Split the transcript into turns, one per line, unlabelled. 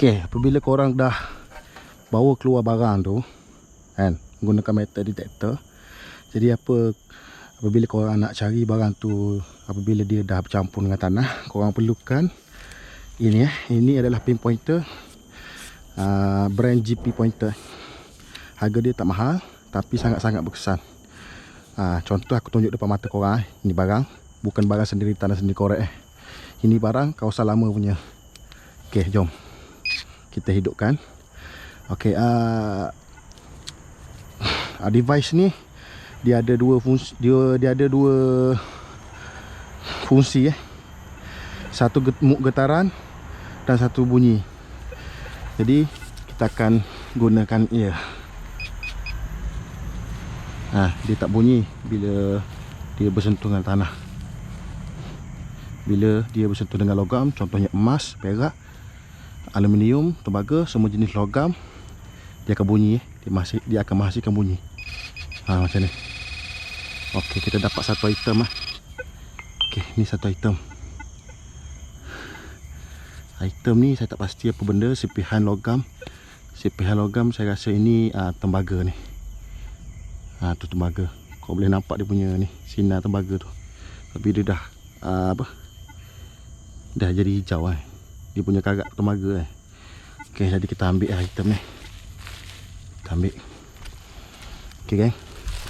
Okay, apabila korang dah bawa keluar barang tu kan, menggunakan metal detector. Jadi apa apabila korang nak cari barang tu apabila dia dah bercampur dengan tanah, korang perlukan ini eh. Ini adalah pin pointer uh, brand GP pointer. Harga dia tak mahal tapi sangat-sangat berkesan. Ha, contoh aku tunjuk depan mata korang eh. Ini barang Bukan barang sendiri tanah sendiri korek eh. Ini barang kawasan lama punya Okey jom Kita hidupkan. Okey uh, uh, Device ni Dia ada dua fungsi Dia, dia ada dua Fungsi eh. Satu muk getaran Dan satu bunyi. Jadi Kita akan gunakan ia Ha, dia tak bunyi bila dia bersentuh dengan tanah. Bila dia bersentuh dengan logam, contohnya emas, perak, aluminium, tembaga, semua jenis logam, dia akan bunyi. Dia masih dia akan menghasilkan bunyi. Ha, macam ni. Okey, kita dapat satu item ah. Okey, ni satu item. Item ni saya tak pasti apa benda, sipihan logam. Sipihan logam saya rasa ini uh, tembaga ni. Ha tu tembaga. Kau boleh nampak dia punya ni sinar tembaga tu. Tapi dia dah uh, apa? Dah jadi hijau eh. Dia punya karat tembaga eh. Okey jadi kita ambil item ni. Kita ambil. Okey gang.